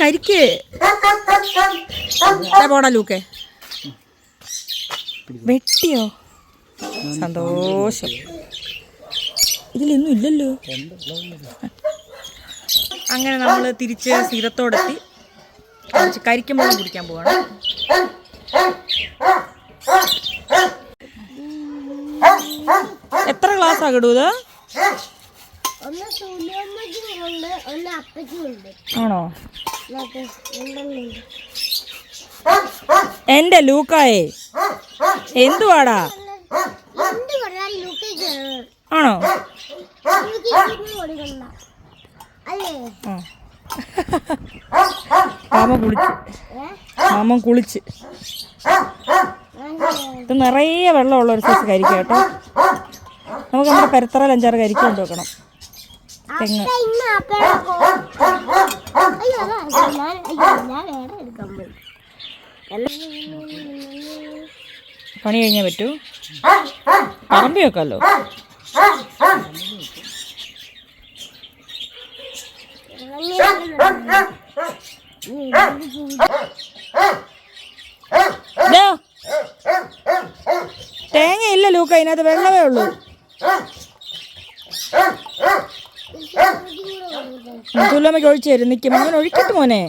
കരിക്ക്. പോടാ ലൂക്കെ? വെട്ടിയോ? സന്തോഷം. ഇതിലൊന്നും ഇല്ലല്ലോ. അങ്ങനെ നമ്മൾ തിരിച്ച് സ്ഥിരത്തോടെത്തി. കുറച്ച് കരിക്കുമ്പോഴും കുടിക്കാൻ പോവാണ്. എത്ര ഗ്ലാസ് ആകിടൂ ഇത്? ഒന്ന് ഉണ്ട് ഒന്ന് അപ്പയ്ക്കും ഉണ്ട്. ആണോ? എന്റെ ലൂക്കായേ. എന്തുവാടാ? ആണോ. മാമ കുളിച്ച്. മാമ കുളിച്ച്. ഇത് നിറയെ വെള്ളമുള്ള ഒരു സൈസ് കരിക്ക കേട്ടോ. നമുക്ക് നമ്മുടെ പെരത്തറയിൽ അഞ്ചാറ് കരിക്കൊണ്ട് വെക്കണം തെങ്ങ്. പണി കഴിഞ്ഞാൽ പറ്റൂ? പറമ്പി വെക്കാമല്ലോ തേങ്ങയില്ല ലൂക്ക അതിനകത്ത് വെള്ളമേ ഉള്ളൂ. തുല്ലമ്മയ്ക്ക് ഒഴിച്ചു തരും. നിൽക്കും അങ്ങനെ ഒഴിക്കട്ടെ മോനെ.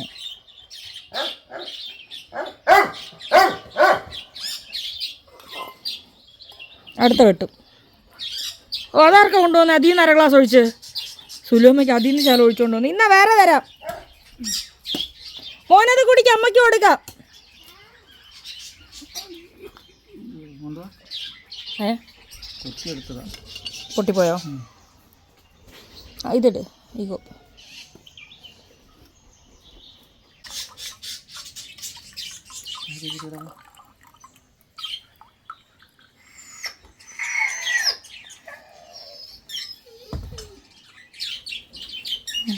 അടുത്ത വെട്ടും. ഓ അതാർക്ക കൊണ്ടുവന്ന്? അതിൽ നിന്ന് അര ഗ്ലാസ് ഒഴിച്ച്. സുലുമ്മയ്ക്ക് അതിൽ നിന്ന് ശാലം ഒഴിച്ചുകൊണ്ട് വന്നു. ഇന്നാ വേറെ തരാം. മോനത് കുടിക്കാം. അമ്മയ്ക്ക് കൊടുക്കാം. ഏ? പൊട്ടിപ്പോയോ? ഇതിട്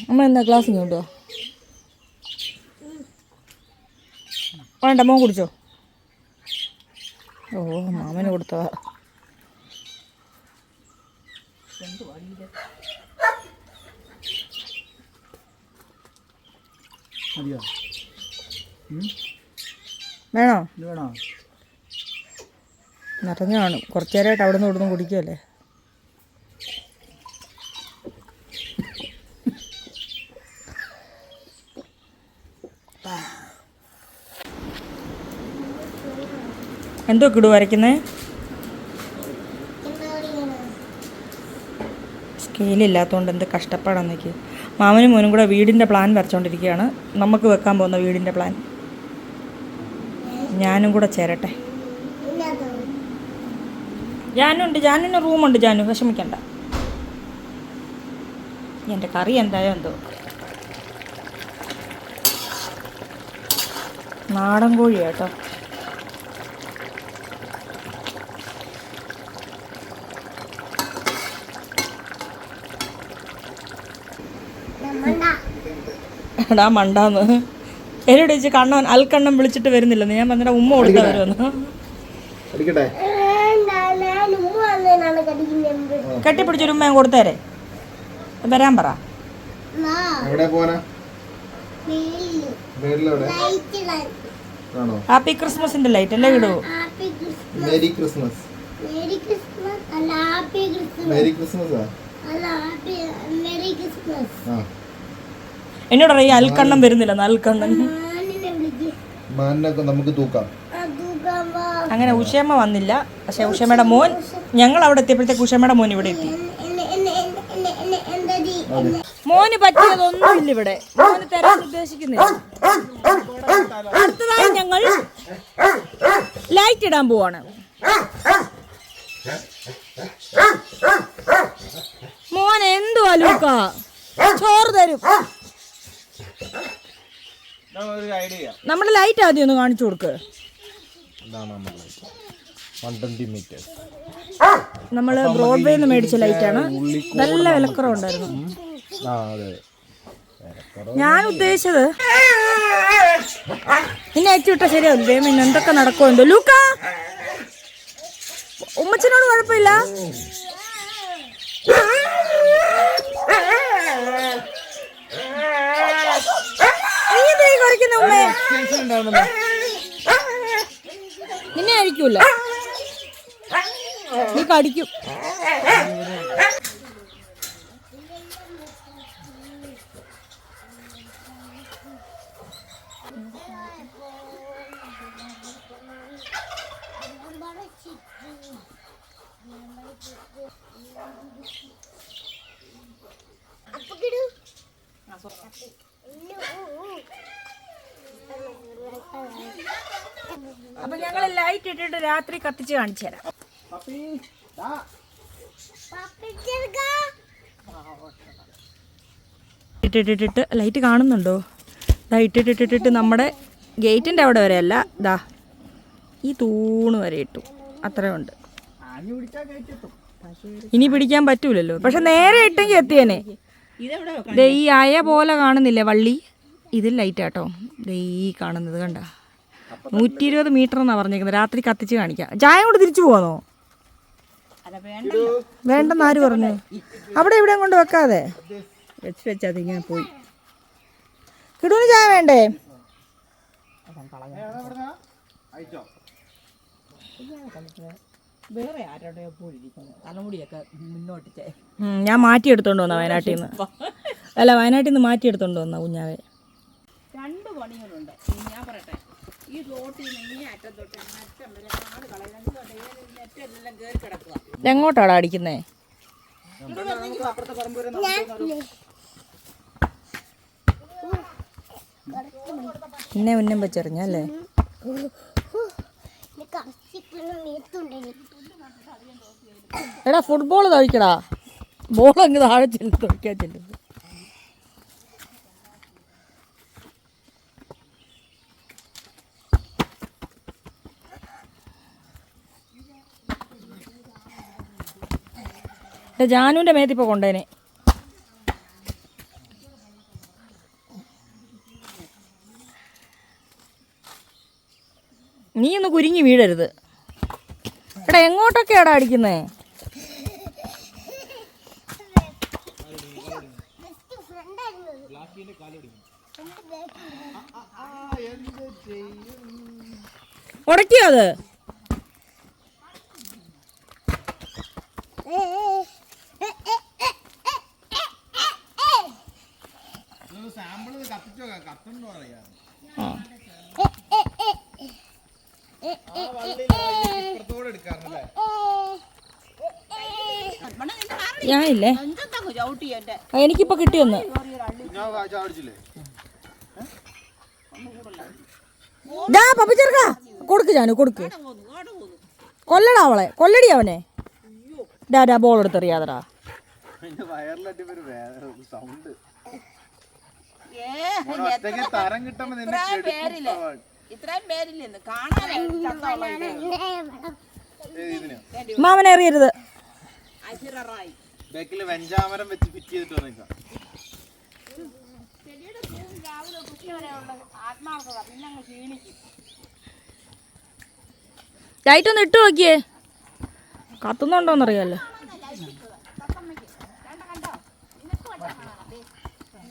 അമ്മ എന്താ ഗ്ലാസ് കൊണ്ടുപോവാ വേണ്ട മോൻ കുടിച്ചോ. ഓ മാമന് കൊടുത്തതാ. മതിയോ? വേണോ? ഇത് വേണോ? നിറഞ്ഞു കാണും. കുറച്ചു നേരമായിട്ട് അവിടെ നിന്ന് ഇവിടുന്ന് കുടിക്കുകയല്ലേ എന്തോ കിടു വരയ്ക്കുന്നേ? സ്കെയിലില്ലാത്തതുകൊണ്ട് എന്ത് കഷ്ടപ്പാടാന്നേക്ക് മാമനും മോനും കൂടെ വീടിന്റെ പ്ലാൻ വരച്ചുകൊണ്ടിരിക്കുകയാണ് നമുക്ക് വെക്കാൻ പോകുന്ന വീടിന്റെ പ്ലാൻ. ഞാനും കൂടെ ചേരട്ടെ. ജാനുണ്ട്. ജാനുവിന് റൂമുണ്ട്. ജാനു വിഷമിക്കണ്ട. എന്റെ കറി എന്തായോ എന്തോ. നാടൻ കോഴിയാ കേട്ടോ എടാ മണ്ടാന്ന്. എന്നോട് ചോദിച്ചു കണ്ണൻ അൽക്കണ്ണം വിളിച്ചിട്ട് വരുന്നില്ല ഞാൻ പറഞ്ഞാൽ ഉമ്മ കൊടുത്താൽ വരുമെന്ന്. കെട്ടിപ്പിടിച്ചൊരു ഉമ്മ ഞാൻ കൊടുത്തേരെ. വരാൻ പറ. ഹാപ്പി ക്രിസ്മസിന്റെ ലൈറ്റ് അല്ലേ ഇടൂ happy Christmas. Merry Christmas. Merry Christmas. അല്ല ഹാപ്പി ക്രിസ്മസ്. മേരി ക്രിസ്മസാ? അല്ല ഹാപ്പി മേരി ക്രിസ്മസ്. ആ. എന്നോട് അറിയാം അൽക്കണ്ണം വരുന്നില്ല അൽക്കണ്ണൻ നമുക്ക് തൂക്കാം. അങ്ങനെ ഉഷയമ്മ വന്നില്ല. പക്ഷെ ഉഷയമ്മയുടെ മോൻ ഞങ്ങൾ അവിടെ എത്തിയപ്പോഴത്തേക്ക് ഉഷയമ്മയുടെ മോൻ ഇവിടെ എത്തി. മോന് പറ്റിയതൊന്നുമില്ല ഇവിടെ. മോന് തരാൻ ഉദ്ദേശിക്കുന്നില്ല. അടുത്തതായി ഞങ്ങൾ ലൈറ്റ് ഇടാൻ പോവാണ്. മോൻ എന്തുവാ ലൂക്ക? ചോറ് തരും. ഒരു ഐഡിയ നമ്മുടെ ലൈറ്റ് ആദ്യം ഒന്ന് കാണിച്ചു കൊടുക്ക്. ബ്രോഡ്വേ നമ്മൾ ബ്രോഡ്വേയിൽ നിന്ന് മേടിച്ച ലൈറ്റാണ് നല്ല വിലക്കുറവുണ്ടായിരുന്നു. ഉണ്ടായിരുന്നു ഞാൻ ഉദ്ദേശിച്ചത് നിന്നെ അയച്ചു വിട്ടാ ശരിയാവില്ല. ദൈവം ഇന്ന് എന്തൊക്കെ നടക്കുന്നുണ്ട് ലൂക്ക! ഉമ്മച്ചനോട് കുഴപ്പമില്ല. നീ ഉമ്മേ. നിന്നെ അഴിക്കൂല നീ കടിക്കും. ലൈറ്റ് ഇട്ടിട്ട് രാത്രി കത്തിച്ച് കാണിച്ചു തരാം. ഇട്ടിട്ടിട്ടിട്ട് ലൈറ്റ് കാണുന്നുണ്ടോ? ദാ ഇട്ടിട്ടിട്ടിട്ട് നമ്മുടെ ഗേറ്റിന്റെ അവിടെ വരെ അല്ല ദാ. ഈ തൂണ് വരെ ഇട്ടു. അത്രയുണ്ട് ഇനി പിടിക്കാൻ പറ്റൂലല്ലോ. പക്ഷെ നേരെ ഇട്ടെങ്കിൽ എത്തിയേനെ. ദേ ഈ അയ പോലെ കാണുന്നില്ലേ വള്ളി? ഇത് ലൈറ്റാട്ടോ ദേ ഈ കാണുന്നത് കണ്ട. നൂറ്റി ഇരുപത് മീറ്റർ എന്നാ പറഞ്ഞേക്കുന്നത് രാത്രി കത്തിച്ച് കാണിക്കാം. ചായ കൊണ്ട് തിരിച്ചു പോവാന്നോ? വേണ്ടെന്ന് ആര് പറഞ്ഞു? അവിടെ ഇവിടെ കൊണ്ട് വെക്കാതെ. വെച്ച് വെച്ചാ ഇങ്ങനെ പോയി. കിടൂന് ചായ വേണ്ടേ? വേറെ പോയിരിക്കുന്നു തലമുടിയൊക്കെ മുന്നോട്ട് ഞാൻ മാറ്റിയെടുത്തോണ്ട് വന്ന വയനാട്ടിൽ നിന്ന്. അല്ല വയനാട്ടിൽ നിന്ന് മാറ്റിയെടുത്തോണ്ട് വന്ന കുഞ്ഞാവേ. രണ്ട് പണികളുണ്ട്. ഞാൻ പറയട്ടെ. ഈ റോട്ടിൽ നിന്ന് ഈ അറ്റം തൊട്ട് അറ്റം വരെ കാട് കളയുന്നത് നെറ്റെല്ലാം കയറി കിടക്കുക എങ്ങോട്ടാടാ അടിക്കുന്നേ? അപ്പുറത്തെ പറമ്പ് വരെ പിന്നെ ഉന്നം വെച്ചെറിഞ്ഞല്ലേ എടാ ഫുട്ബോൾ കഴിക്കടാ ബോൾ അങ്ങ് താഴെ ചെല്ലു തൊഴിക്കാൻ ചെല്ലും ജാനുവിന്റെ മേത്തിപ്പോൾ കൊണ്ടേനെ. നീ ഒന്ന് കുരുങ്ങി വീഴരുത്. എടാ എങ്ങോട്ടൊക്കെയാടാ അടിക്കുന്നേ? ഉടക്കിയോ അത് സാമ്പിൾ കത്തിച്ചോ കത്തണ്ടോ അറിയാം ആ. ഇപ്പുറത്തോടെ എടുക്കാറുണ്ടല്ലേ ഞാനില്ലേ? എനിക്കിപ്പോ കിട്ടിയൊന്ന്. കൊടുക്ക് ഞാൻ കൊടുക്ക്. കൊല്ലടാ അവളെ. കൊല്ലടി അവനെ. ഡാ ഡാ ബോൾ എടുത്തെറിയാതടാ. അതിന്റെ വയറിലട്ടി ബാക്കിൽ വെഞ്ചാമരം വെച്ച് ഫിറ്റ് ചെയ്തിട്ട് വന്നേക്കാം. ലൈറ്റ് ഒന്ന് ഇട്ട് നോക്കിയേ. കത്തുന്നുണ്ടോന്നറിയാലോ.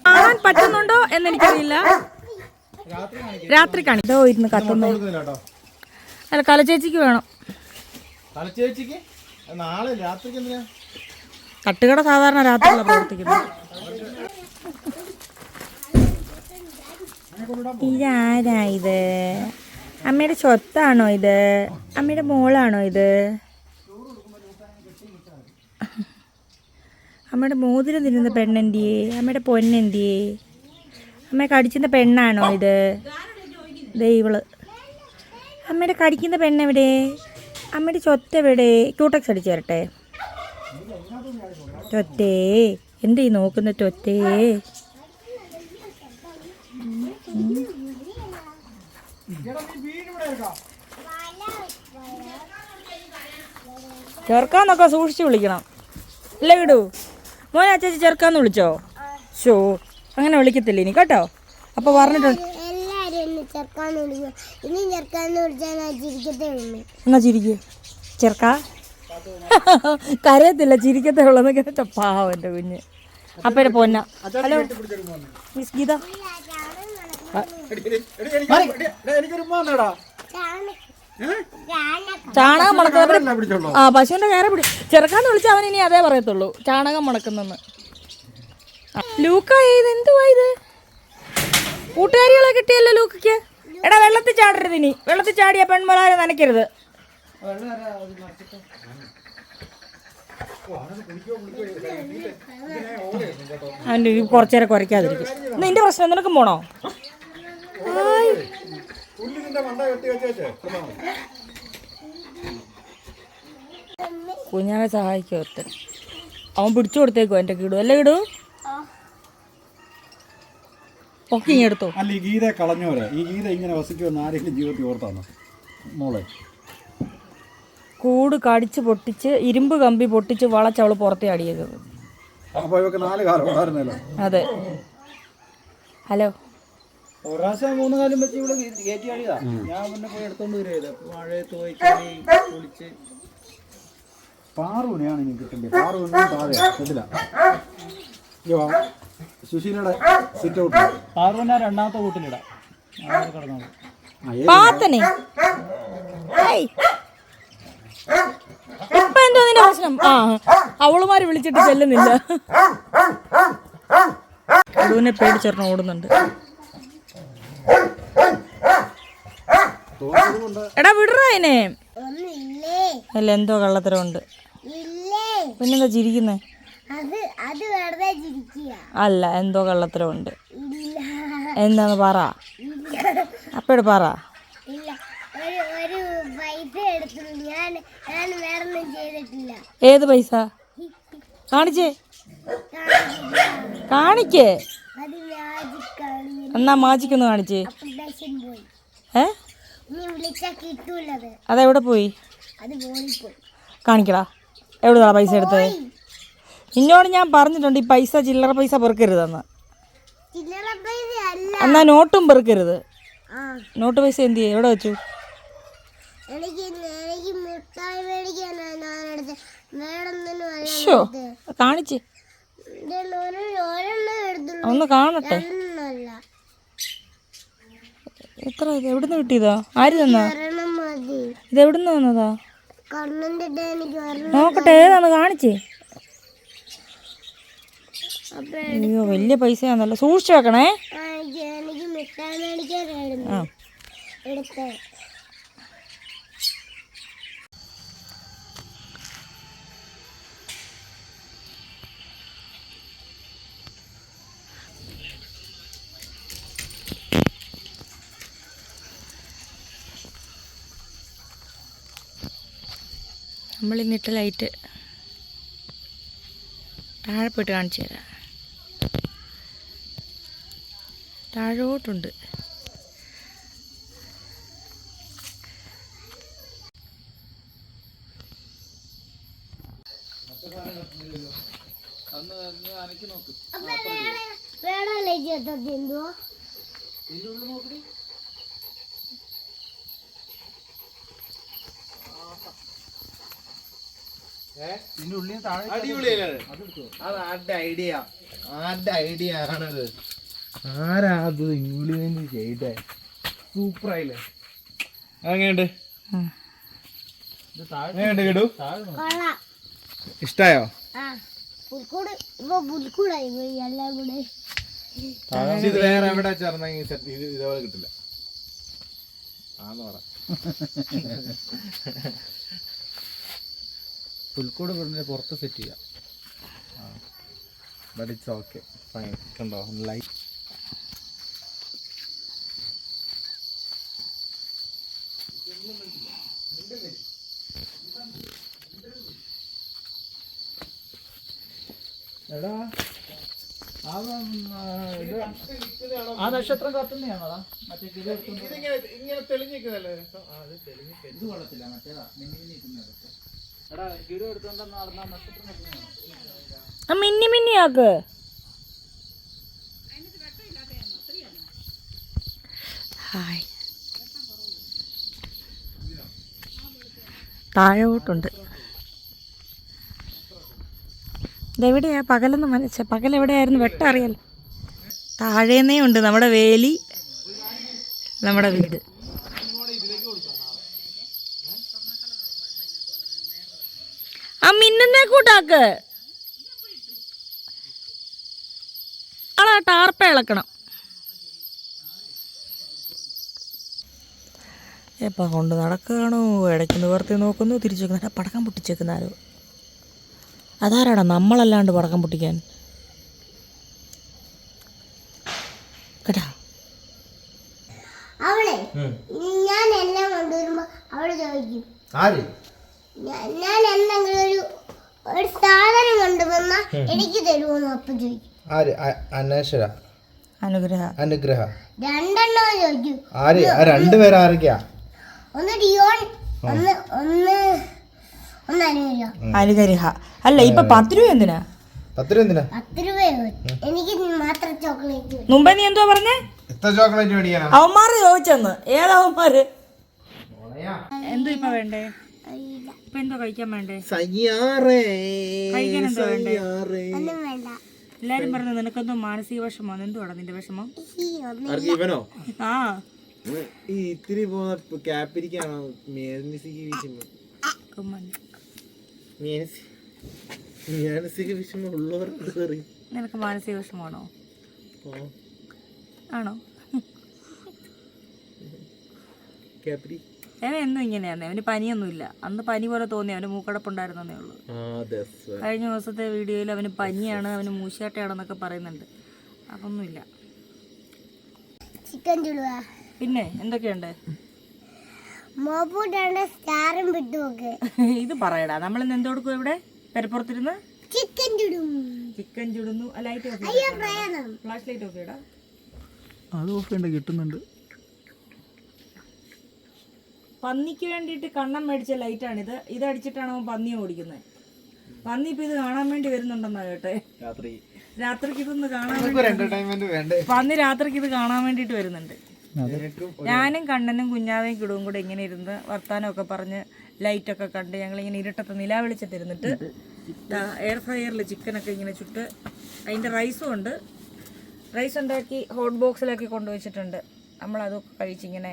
കാണാൻ പറ്റുന്നുണ്ടോ എന്ന് എനിക്കറിയില്ല രാത്രി കാണിക്കോ ഇരുന്ന് കത്തുന്നു. അല്ല കലച്ചേച്ചിക്ക് വേണം. കലച്ചേച്ചിക്ക് നാളെ രാത്രിക്ക് എന്തിനാ? തട്ടുകട സാധാരണ രാത്രിയിലാണ് പ്രവർത്തിക്കുന്നത്. ഇതാരാ ഇത് അമ്മയുടെ സ്വത്താണോ ഇത്? അമ്മയുടെ മോളാണോ ഇത്? അമ്മയുടെ മോതിരം തിരുന്ന പെണ്ണെന്തിയേ? അമ്മയുടെ പൊന്നെന്തിയേ? അമ്മയെ കടിച്ചുന്ന പെണ്ണാണോ ഇത്? ദൈവൾ ഇവൾ. അമ്മയുടെ കടിക്കുന്ന പെണ്ണെവിടെ? അമ്മയുടെ ചൊത്തെവിടെ ക്യൂട്ടക്സ് അടിച്ചു തരട്ടെ ടൊറ്റേ ഈ നോക്കുന്ന ടൊറ്റേ ചെറുക്കാന്നൊക്കെ സൂക്ഷിച്ച് വിളിക്കണം. അല്ലേ വിടൂ? മോനെ അച്ചാച്ചി ചെറുക്കാന്ന് വിളിച്ചോ? ഷോ അങ്ങനെ വിളിക്കത്തില്ല ഇനി കേട്ടോ? അപ്പൊ പറഞ്ഞിട്ടുണ്ട് എന്നെ ചിരിക്കേ. ചെറുക്ക? കരയത്തില്ല ചിരിക്കത്തേ ഉള്ളെന്ന് കേട്ടോ പാവം എന്റെ കുഞ്ഞ്. അപ്പയുടെ പൊന്ന. Hello miss Geetha. ചാണകം മണക്കുന്നവര് എല്ലാം ആ പശുവിന്റെ കയറി പിടി ചെറുക്കാന്ന് വിളിച്ചാൽ അവൻ ഇനി അതേ പറയത്തുള്ളൂ. ചാണകം മണക്കുന്നെന്ന്. ലൂക്കായത് ലൂക്ക ഇത് എന്തുവാ ഇത്? കൂട്ടുകാരികളെ കിട്ടിയല്ലോ ലൂക്കയ്ക്ക്. എടാ വെള്ളത്തിൽ ചാടരുത് ഇനി. വെള്ളത്തിൽ ചാടിയ പെൺമലാരെ നനയ്ക്കരുത്. അവന്റെ കുറച്ചേരെ കുറയ്ക്കാതിരിക്കും. നിന്റെ പ്രശ്നം നിനക്ക് പോണോ? കുഞ്ഞാവെ സഹായിക്കും ഒരുത്തൻ. അവൻ പിടിച്ചു കൊടുത്തേക്കോ എന്റെ കിടു. അല്ലേ കിടു? ഒക്കെ ഇങ്ങെടുത്തോ അല്ല ഈ ഗീത കളഞ്ഞോരെ ഈ ഗീത ഇങ്ങനെ വസിക്കുമെന്ന് ആരെങ്കിലും ജീവിതത്തിൽ ഓർത്താണോ? മോളെ. കൂട് കടിച്ച് പൊട്ടിച്ച് ഇരുമ്പ് കമ്പി പൊട്ടിച്ച് വളച്ച് അവൾ പുറത്തെ അടിയത് അപ്പോൾ ഇവക്ക് നാല് കാലം ഉണ്ടായിരുന്നല്ലോ. അതെ. ഹലോ. ഒരു പ്രാവശ്യം മൂന്ന് കാലം വെച്ച് ഇവിടെ കയറ്റി അടിയതാ. ഞാൻ പിന്നെ പോയി എടുത്തോണ്ട് വരുന്നത് മഴയത്ത് പോയി ചളി കുളിച്ച്. പാറുവിനെയാണ് ഇനി കിട്ടേണ്ടത്. പാറുവിനും താഴെ ഇതില്ല സുശീലയുടെ സിറ്റ് ഔട്ട് പാർവന രണ്ടാമത്തെ കൂട്ടിലിടാം. പാത്തനെ. ഏയ്. ഇപ്പൊ എന്തോ നിന്റെ പ്രശ്നം? ആ അവളുമാര് വിളിച്ചിട്ട് ചെല്ലുന്നില്ല. കടുവിനെ പേടിച്ചേർന്ന് ഓടുന്നുണ്ട്. എടാ വിടറാ അതിനെ ഒന്നില്ലേ അല്ല എന്തോ കള്ളത്തരമുണ്ട്. ഇല്ലേ? പിന്നെന്താ ചിരിക്കുന്നേ? അത് അത് വെറുതെ ചിരിക്കുക. അല്ല എന്തോ കള്ളത്തരമുണ്ട്. ഇല്ല. എന്താന്ന് പറ. അപ്പഴ് പറ. ഇല്ല. ഒരു ഒരു പൈസ എടുത്തു ഞാൻ ഞാൻ വേറെ ഒന്നും ചെയ്തിട്ടില്ല. ഏത് പൈസ? കാണിച്ചേ. കാണിക്കേ. അത് മാജിക്കാണ് എന്നാ മാജിക്കൊന്ന് കാണിച്ചേ. അപ്ലിക്കേഷൻ പോയി. ഏ? വിളിച്ചാൽ കിട്ടൂലത്. അതെവിടെ പോയി? അത് പോയി കാണിക്കടാ. എവിടുന്നാ പൈസ എടുത്തത്? നിന്നോട് ഞാൻ പറഞ്ഞിട്ടുണ്ട് ഈ പൈസ ചില്ലറ പൈസ പെറുക്കരുതെന്ന്. ചില്ലറ പൈസ അല്ല. എന്നാ നോട്ടും പെറുക്കരുത്. ആ. നോട്ട് പൈസ എന്ത് ചെയ്യും എവിടെ വെച്ചു? എനിക്ക് മേടിക്കാനാണ് ഞാനെടുത്ത് കാണിച്ച്. ഒന്ന് കാണട്ടെ. എത്ര ഇത് എവിടുന്ന് കിട്ടിയതാ? ആര് തന്നാ? ഇത് എവിടുന്ന് വന്നതാ നോക്കട്ടെ ഏതാണ് കാണിച്ചേ. അയ്യോ വലിയ പൈസയാന്നല്ലോ. സൂക്ഷിച്ചു വെക്കണേ. ആ, നമ്മളിന്നിട്ട ലൈറ്റ് താഴെ പോയിട്ട് കാണിച്ചു തരാം. താഴോട്ടുണ്ട്. അപ്പൊ വേറെ വേറെ ലൈറ്റ് എത്തത്തി എന്തുവാ ഇതിന്റെ ഉള്ളിൽ താഴെ അത് ആരുടെ ഐഡിയ? ആരുടെ ഐഡിയ ആണത്? ആരാ അത് ചെയ്തേ? അങ്ങനെയുണ്ട് എങ്ങനെയുണ്ട്? ഇഷ്ടായോ? ഇത് വേറെ എവിടെ ചേർന്നെങ്കിൽ ഇതേപോലെ കിട്ടില്ല. ആന്ന് പറ. പുൽക്കൂട് പറഞ്ഞ പുറത്ത് സെറ്റ് ചെയ്യാം. ബട്ട് ഇറ്റ്സ് ഓക്കെ ഫൈൻ കണ്ടോ? ലൈറ്റ് എടാ ആ നക്ഷത്രം കത്തുന്നതാണോടാ മറ്റേ ഇങ്ങനെ തെളിഞ്ഞിരിക്കുന്നല്ലേ ഇത് കൊള്ളത്തില്ല. മറ്റേതാ മിന്നി മിന്നി മിന്നി മിന്നി ആക്ക്. ഹായ്. താഴോട്ടുണ്ട്. ഇതെവിടെയാ പകലെന്ന് മനസ്സ പകൽ എവിടെയായിരുന്നു? വെട്ടം അറിയാലോ. താഴേന്നേ ഉണ്ട് നമ്മുടെ വേലി നമ്മുടെ വീട്. ആ മിന്നുന്നേ കൂട്ടാക്ക്. ആളാ ടാർപ്പ ഇളക്കണം. എപ്പാ കൊണ്ട് നടക്കുകയാണോ ഇടയ്ക്ക് നിവർത്തി നോക്കുന്നു തിരിച്ചു വെക്കുന്ന പടക്കം പൊട്ടിച്ചേക്കുന്ന ആരോ. അതാരാടാ നമ്മളല്ലാണ്ട് പടക്കം പൊട്ടിക്കാൻ? കേട്ടാ? അവളെ ഞാൻ എല്ലാം കൊണ്ടുവരുമ്പോ അവൾ ചോദിക്കും ആര് ഞാൻ ഞാൻ എന്തെങ്കിലും ഒരു ഒരു സാധനം കൊണ്ടുവന്ന എനിക്ക് തരുമോന്ന് അപ്പം ചോദിക്കും. ആര്? അനശ്വര അനുഗ്രഹ. അനുഗ്രഹ. രണ്ടെണ്ണം ചോദിക്കും. ആര്? ആ രണ്ടുപേരും ആരൊക്കെയാ? ഒന്ന് ഡിയോൺ ഒന്ന് ഒന്ന് ഒന്ന് അനുഗ്രഹ അനുഗ്രഹ അല്ല ഇപ്പൊ പത്ത് രൂപ എന്തിനാ? പത്ത് രൂപ എന്തിനാ? പത്ത് രൂപ എനിക്ക് മാത്രം ചോക്ലേറ്റ് മുമ്പേ നീ എന്തുവാ പറഞ്ഞേ? എത്ര ചോക്ലേറ്റ് മേടിക്കാനാ? അവന്മാര് ചോദിച്ചെന്ന്. ഏതവന്മാര് എന്തോ ഇപ്പൊ വേണ്ടേ. ഇപ്പൊ എന്തോ കഴിക്കാൻ വേണ്ടേ? എല്ലാരും പറഞ്ഞു നിനക്കെന്തോ മാനസിക വിഷമോ. എന്തുവാടാ നിന്റെ വിഷമം? ആ. ഈ ഇത്തിരി പോകുന്ന ക്യാപ്പിരിക്കാണോ മാനസിക വിഷമം. മാനസിക വിഷമം ഉള്ളവർക്ക് നിനക്ക് മാനസിക വിഷമാണോ ആണോ? ക്യാപ്പിരി അവൻ എന്നും ഇങ്ങനെയാണ് അവന് പനിയൊന്നുമില്ല. അന്ന് പനി പോലെ തോന്നി. അവന് മൂക്കടപ്പുണ്ടായിരുന്നേ ഉള്ളൂ. കഴിഞ്ഞ ദിവസത്തെ വീഡിയോയിൽ അവന് പനിയാണ്. അവന് മൂശാട്ടയാണെന്നൊക്കെ പറയുന്നുണ്ട്. അതൊന്നുമില്ല. ചിക്കൻ ചുടുക. പിന്നെ എന്തൊക്കെയുണ്ട്? സ്റ്റാറും ഇത് പറയടാ. നമ്മൾ ഇന്ന് എന്തോ കൊടുക്കും ഇവിടെ? പെരപ്പുറത്തിരുന്ന്? ചിക്കൻ ചുടും. Chicken ചുടുന്നു. Light off flash light off ചെയ്യടാ. അത് ഓഫ് ചെയ്യണ്ട കിട്ടുന്നുണ്ട്. പന്നിക്ക് വേണ്ടിയിട്ട് കണ്ണം മേടിച്ച ലൈറ്റാണിത്. ഇത് ഇത് അടിച്ചിട്ടാണ് അവൻ പന്നി ഓടിക്കുന്നത്. പന്നി ഇപ്പൊ ഇത് കാണാൻ വേണ്ടി വരുന്നുണ്ടെന്നാ കേട്ടെ. രാത്രി. രാത്രിക്ക് ഇതൊന്ന് കാണാൻ വേണ്ടി എന്റർടൈൻമെന്റ് വേണ്ടേ? പന്നി രാത്രിക്ക് ഇത് കാണാൻ വേണ്ടിയിട്ട് വരുന്നുണ്ട്. ഞാനും കണ്ണനും കുഞ്ഞാവയും കിടുവും കൂടെ ഇങ്ങനെ ഇരുന്ന് വർത്താനമൊക്കെ പറഞ്ഞ് ലൈറ്റൊക്കെ കണ്ട് ഞങ്ങളിങ്ങനെ ഇരുട്ടത്ത് നില വെളിച്ചത്തിരുന്നിട്ട് എയർ ഫ്രയറിൽ ചിക്കനൊക്കെ ഇങ്ങനെ ചുട്ട് അതിന്റെ റൈസും ഉണ്ട്. റൈസ് ഉണ്ടാക്കി ഹോട്ട് ബോക്സിലാക്കി കൊണ്ടുവച്ചിട്ടുണ്ട്. നമ്മളതൊക്കെ കഴിച്ചിങ്ങനെ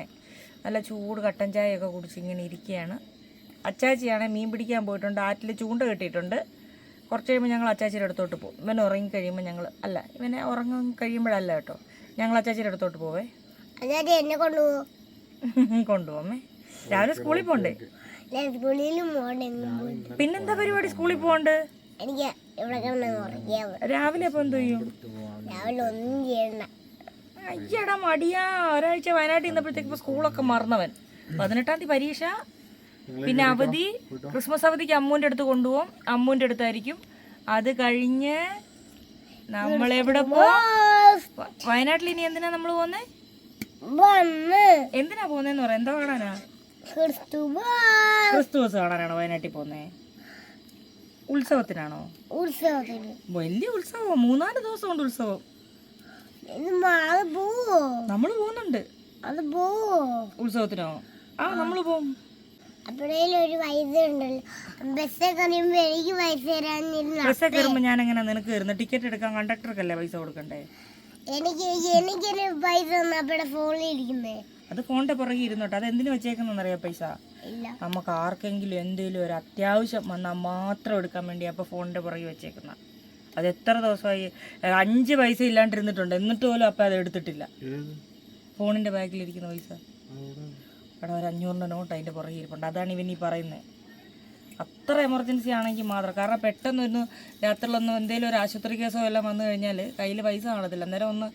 നല്ല ചൂട് കട്ടൻ ചായയൊക്കെ കുടിച്ച് ഇങ്ങനെ ഇരിക്കുകയാണ്. അച്ചാച്ചിയാണ് മീൻ പിടിക്കാൻ പോയിട്ടുണ്ട്. ആറ്റിൽ ചൂണ്ട കെട്ടിയിട്ടുണ്ട്. കുറച്ച് കഴിയുമ്പോൾ ഞങ്ങൾ അച്ചാച്ചിയുടെ അടുത്തോട്ട് പോകും. ഇവൻ ഉറങ്ങി കഴിയുമ്പോൾ ഞങ്ങൾ അല്ല ഇവനെ ഉറങ്ങി കഴിയുമ്പോഴല്ല കേട്ടോ. ഞങ്ങൾ അച്ചാച്ചിയുടെ അടുത്തോട്ട് പോവേ. എന്നെ കൊണ്ടുപോകും കൊണ്ടുപോമേ രാവിലെ സ്കൂളിൽ പോണ്ടേ? പിന്നെന്താ പരിപാടി സ്കൂളിൽ പോകണ്ട് എനിക്ക് ഇവിടെ രാവിലെ അപ്പൊ എന്ത് ചെയ്യും? രാവിലെ ഒന്നും ചെയ്യണ്ട. അയ്യടാ മടിയാ. ഒരാഴ്ച വയനാട്ടിൽ നിന്നപ്പോഴത്തേക്ക് സ്കൂളൊക്കെ മറന്നവൻ. പതിനെട്ടാം തീയതി പരീക്ഷ. പിന്നെ അവധി. ക്രിസ്മസ് അവധിക്ക് അമ്മൂന്റെ അടുത്ത് കൊണ്ടുപോകും. അമ്മൂന്റെ അടുത്തായിരിക്കും. അത് കഴിഞ്ഞ് നമ്മൾ എവിടെ പോ വയനാട്ടിൽ ഇനി എന്തിനാ നമ്മൾ പോന്നെ എന്തിനാ പോന്നെന്ന് പറയാ എന്താ കാണാനാ ക്രിസ്തുമസ്. കാണാനാണോ വയനാട്ടിൽ പോന്നെ ഉത്സവത്തിനാണോ? ഉത്സവത്തിന്. വലിയ ഉത്സവം മൂന്നാൽ ദിവസം ഉണ്ട് ഉത്സവം. നമ്മൾ പോകുന്നുണ്ട്. ഉത്സവത്തിനോ ആ നമ്മൾ പോവും. ഒരു പൈസ ഉണ്ടല്ലോ. ബസ്സൊക്കെ എനിക്ക് പൈസ തരാനിരുന്ന ബസ്സൊക്കെ കയറുമ്പോൾ ഞാൻ എങ്ങനെ നിനക്ക് കയറുന്നത് ടിക്കറ്റ് എടുക്കാൻ കണ്ടക്ടർക്കല്ലേ പൈസ കൊടുക്കണ്ടേ? എനിക്ക് എനിക്കൊരു പൈസ തന്നപ്പോഴെ ഫോണിൽ ഇരിക്കുന്നേ. അത് ഫോണിന്റെ പുറകെ ഇരുന്നോട്ടെ. അത് എന്തിനു വെച്ചേക്കുന്നറിയാ പൈസ? നമുക്ക് ആർക്കെങ്കിലും എന്തെങ്കിലും ഒരു അത്യാവശ്യം വന്നാൽ മാത്രം എടുക്കാൻ വേണ്ടി അപ്പൊ ഫോണിന്റെ പുറകെ വെച്ചേക്കുന്ന. അത് എത്ര ദിവസമായി? അഞ്ച് പൈസ ഇല്ലാണ്ടിരുന്നിട്ടുണ്ട്. എന്നിട്ട് പോലും അപ്പം അത് എടുത്തിട്ടില്ല. ഫോണിന്റെ ബാഗിലിരിക്കുന്ന പൈസ. അവിടെ. ഒരു അഞ്ഞൂറിന്റെ നോട്ട് അതിന്റെ പുറകെ ഇരിപ്പുണ്ട്. അതാണ് ഇവൻ ഈ പറയുന്നത് അത്ര എമർജൻസി ആണെങ്കിൽ മാത്രം. കാരണം പെട്ടെന്ന് ഒന്ന് രാത്രിയിലൊന്നും എന്തെങ്കിലും ഒരു ആശുപത്രി കേസോ എല്ലാം വന്നു കഴിഞ്ഞാൽ കയ്യിൽ പൈസ കാണത്തില്ല. അന്നേരം ഒന്ന്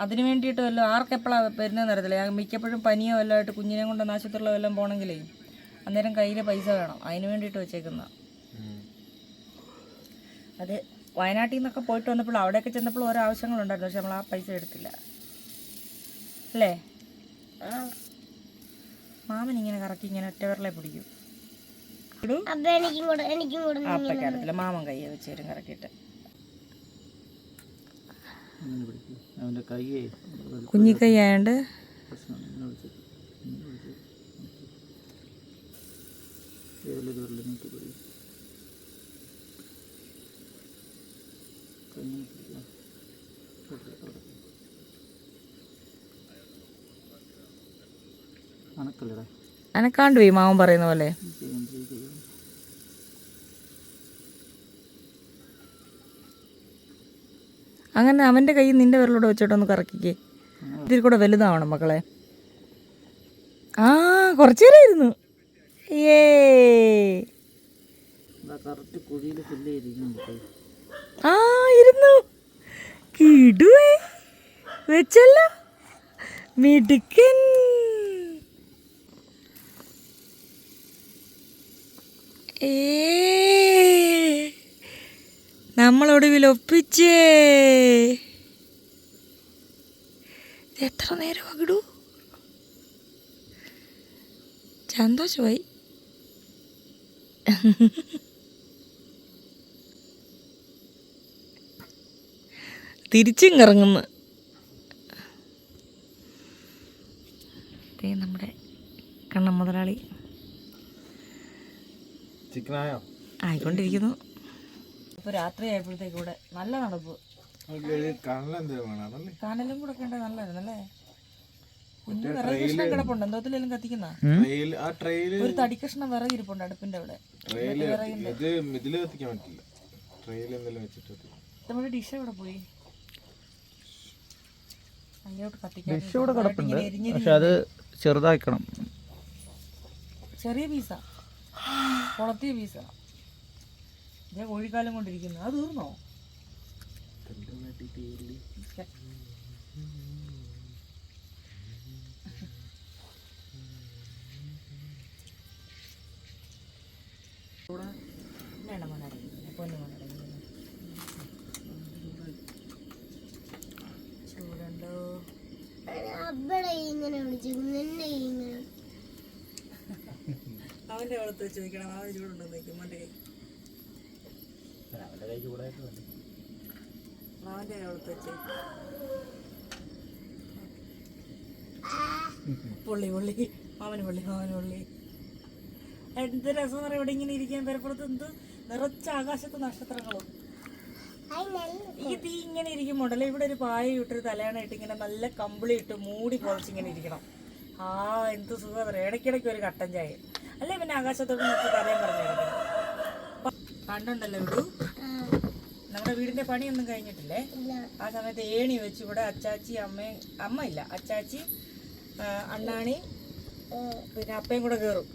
അതിന് വേണ്ടിയിട്ട് വല്ലതും ആർക്കെപ്പോഴാണ് വരുന്നതെന്ന് അറിയത്തില്ല. ഞാൻ മിക്കപ്പോഴും പനിയോ വല്ലതും ആയിട്ട് കുഞ്ഞിനെ കൊണ്ടൊന്ന് ആശുപത്രിയിലോ വല്ലതും പോകണമെങ്കിലേ അന്നേരം കയ്യിൽ പൈസ വേണം. അതിന് വേണ്ടിയിട്ട് വെച്ചേക്കുന്ന. അത്. വയനാട്ടിൽ നിന്നൊക്കെ പോയിട്ട് വന്നപ്പോൾ അവിടെയൊക്കെ ചെന്നപ്പോൾ ഓരോ ആവശ്യങ്ങളുണ്ടായിരുന്നു. പക്ഷെ നമ്മൾ ആ പൈസ എടുത്തില്ല. അല്ലേ? മാമൻ ഇങ്ങനെ കറക്കി ഇങ്ങനെ ഒറ്റവരലെ പിടിക്കും. ഇടൂ. അപ്പൊ എനിക്കും കൂടെ എനിക്കും കൂടെ ആ അപ്പയ്ക്ക് അറിയത്തില്ല മാമൻ കയ്യെ വെച്ച് തരും കറക്കിയിട്ട്. പിടിക്കും. കുഞ്ഞിക്കൈ ആയതുകൊണ്ട് പ്രശ്നമാണ് ഇങ്ങനെ പിടിച്ചേക്ക്. ഇങ്ങനെ പിടിച്ചേക്ക്. വിരൽ വിരൽ നീട്ടി പിടി. കൈ ഇങ്ങനെ പിടിക്കാം. ഇവിടെ, ഇവിടെ. അനക്കല്ലടാ അനക്കാണ്ട് പോയി മാവൻ പറയുന്ന പോലെ. അങ്ങനെ അവന്റെ കൈ നിന്റെ വിരലോടെ വെച്ചോട്ടൊന്ന് കറക്കിക്കേ. ഇതിൽ കൂടെ വലുതാവണം മക്കളെ. ആ കുറച്ചു നേരം ഇരുന്നു. ഏ ആ ഇരുന്നു കിടുവേ. വെച്ചല്ലോ. മിടുക്കൻ. നമ്മളൊടുവിൽ ഒപ്പിച്ചേ. എത്ര നേരം അകിടു? സന്തോഷമായി. തിരിച്ചിറങ്ങുന്നു ഇറങ്ങുന്നു നമ്മുടെ കണ്ണൻ മുതലാളി ആയിക്കൊണ്ടിരിക്കുന്നു. ഇപ്പൊ രാത്രി ആയപ്പോഴത്തേക്ക് ഇവിടെ നല്ല നടപ്പ്. കനലും കൂടെ ഒക്കെ ഉണ്ടെങ്കിൽ നല്ലതായിരുന്നല്ലേ കുഞ്ഞു വിറക് കഷ്ണം കിടപ്പുണ്ട്. എന്തോത്തിലെല്ലാം കത്തിക്കുന്ന? ട്രെയിൽ ആ ട്രെയിൽ ഒരു തടി കഷ്ണം വിറക് ഇരിപ്പുണ്ട് അടുപ്പിന്റെ അവിടെ. ഇതിൽ കത്തിക്കാൻ പറ്റില്ല. ട്രെയിൽ എന്തെങ്കിലും വെച്ചിട്ട് നമ്മുടെ ഡിഷ് എവിടെ പോയി? ഡിഷ് ഇവിടെ കിടപ്പുണ്ട്. പക്ഷെ അത് ചെറുതാക്കണം. ചെറിയ പീസാ. കുളത്തിയ പീസാ. ഞാൻ കോഴിക്കാലം കൊണ്ടിരിക്കുന്നു. അത് തീർന്നോ? വേണ്ട അവിടെ ഇങ്ങനെ വിളിച്ചു നിന്നെ ഇങ്ങനെ അവന്റെ വെച്ച് ചോദിക്കണം അവൻ ചൂടുണ്ടോ നോക്കും അവന്റെ കൈ. അവന്റെ വെച്ച്. പൊള്ളി പൊള്ളി. മാമന് പൊള്ളി മാമന് പൊള്ളി. എന്ത് രസം പറയാം ഇവിടെ ഇങ്ങനെ ഇരിക്കാൻ പേരപ്പുറത്ത് എന്ത് നിറച്ച ആകാശത്ത് നക്ഷത്രങ്ങളും. ഈ ഇങ്ങനെ ഇരിക്കും ഇരിക്കുമ്പോണ്ടല്ലോ. ഇവിടെ ഒരു പായ ഇട്ടൊരു തലയണ ഇട്ട് ഇങ്ങനെ നല്ല കമ്പിളി ഇട്ട് മൂടി പൊളിച്ചിങ്ങനെ ഇരിക്കണം. ആ എന്ത് സുഖം പറയാം ഇടയ്ക്കിടയ്ക്ക് ഒരു കട്ടൻ ചായ. അല്ലേ പിന്നെ ആകാശത്തോട് നോക്കി തലയും പറഞ്ഞു കിടക്കണം കണ്ടുണ്ടല്ലോ ഇടൂ നമ്മുടെ വീടിന്റെ പണിയൊന്നും കഴിഞ്ഞിട്ടില്ലേ? ആ സമയത്ത് ഏണി വെച്ച് ഇവിടെ അച്ചാച്ചി അമ്മയും അമ്മ ഇല്ല. അച്ചാച്ചി അണ്ണാണി പിന്നെ അപ്പയും കൂടെ കയറും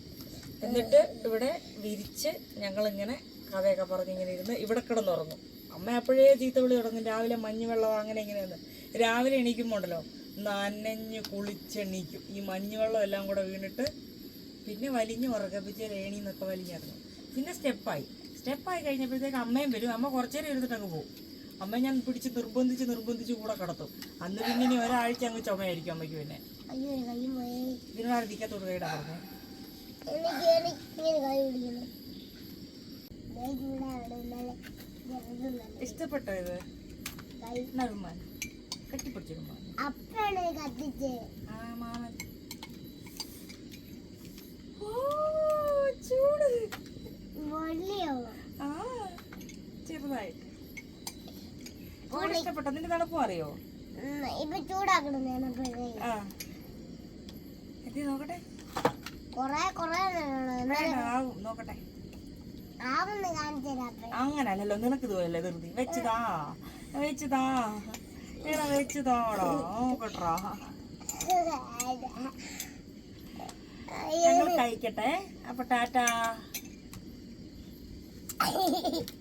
എന്നിട്ട് ഇവിടെ വിരിച്ച് ഞങ്ങളിങ്ങനെ കഥയൊക്കെ പറഞ്ഞിങ്ങനെ ഇരുന്ന് ഇവിടെ കിടന്നുറങ്ങും. അമ്മ അപ്പോഴേ ചീത്ത വിളി തുടങ്ങും. രാവിലെ മഞ്ഞുവെള്ളം അങ്ങനെ ഇങ്ങനെയൊന്ന്. രാവിലെ എണീക്കുമ്പോണ്ടല്ലോ നനഞ്ഞ് കുളിച്ചെണീക്കും. ഈ മഞ്ഞുവെള്ളം എല്ലാം കൂടെ വീണിട്ട് പിന്നെ വലിഞ്ഞ് ഉറക്കപ്പിച്ച് രേണി എന്നൊക്കെ വലിഞ്ഞിറങ്ങും. പിന്നെ സ്റ്റെപ്പായി. സ്റ്റെപ്പായി കഴിഞ്ഞപ്പോഴത്തേക്ക് അമ്മയും വരും. അമ്മ കുറച്ചു നേരം അങ്ങ് പോകും അമ്മ ഞാൻ പിടിച്ച് നിർബന്ധിച്ച് നിർബന്ധിച്ച് കൂടെ കിടത്തും. അന്ന് പിന്നെ ഇനി ഒരാഴ്ച അങ്ങ് ചുമയായിരിക്കും അമ്മയ്ക്ക് പിന്നെ. ഇതിനോട് കൈടാ പറഞ്ഞേ. എനിക്ക് എനിക്ക് കൈ പിടിക്കണം ഇഷ്ടപ്പെട്ടോ ഇത്? നറുമാൻ. കെട്ടിപ്പിടിച്ചിരുമാൻ ആ മാമൻ. ഓ ചൂട്. ആ ചെറുതായിട്ട്. ഇഷ്ടപ്പെട്ടോ? നിന്റെ തണുപ്പും അറിയോ? ഇപ്പൊ ചൂടാക്കണം നോക്കട്ടെ? കൊറേ കൊറേ നോക്കട്ടെ. അങ്ങനല്ലല്ലോ നിനക്ക് ഇതുപോലെ ധൃതി? വെച്ചതാ വെച്ചതാ എടാ വെച്ചതാടാ നോക്കട്ടാ ഞങ്ങൾ കഴിക്കട്ടെ അപ്പൊ ടാറ്റാ.